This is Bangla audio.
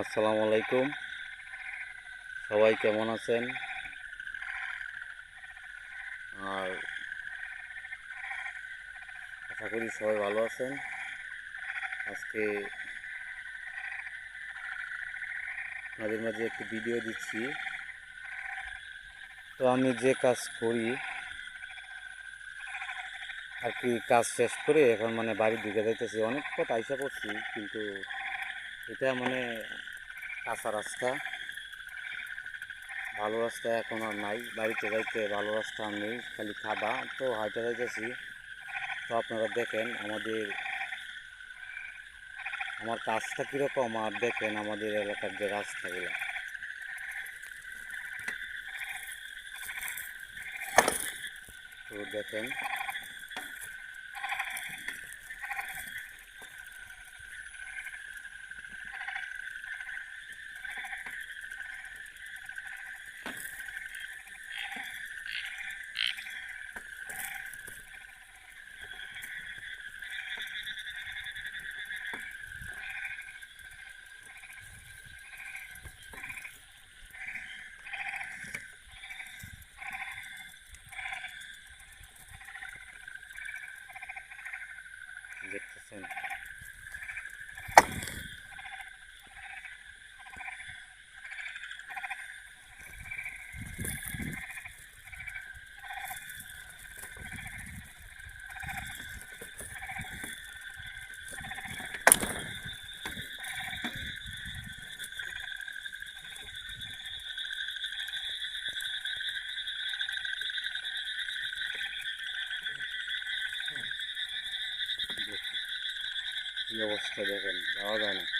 আসসালামু আলাইকুম। সবাই কেমন আছেন? আর আশা করি সবাই ভালো আছেন। আজকে আপনাদের মাঝে একটি ভিডিও দিচ্ছি। তো আমি যে কাজ করি, আর কি কাজ শেষ করে এখন মানে বাড়ির দিকে যাইতেছি। অনেক পথ আইসা করছি, কিন্তু এটা মানে কাঁচা রাস্তা। ভালো রাস্তা এখন আর নাই, বাড়িতে যাইতে ভালো রাস্তা নেই, খালি খাদা তো হাইটে যাইতেছি। তো আপনারা দেখেন আমাদের, আমার কাজটা কীরকম আর দেখেন আমাদের এলাকার যে রাস্তাগুলো। তো দেখেন দেখতেছেন। অবস্থা দেখেন যাওয়া যায় না।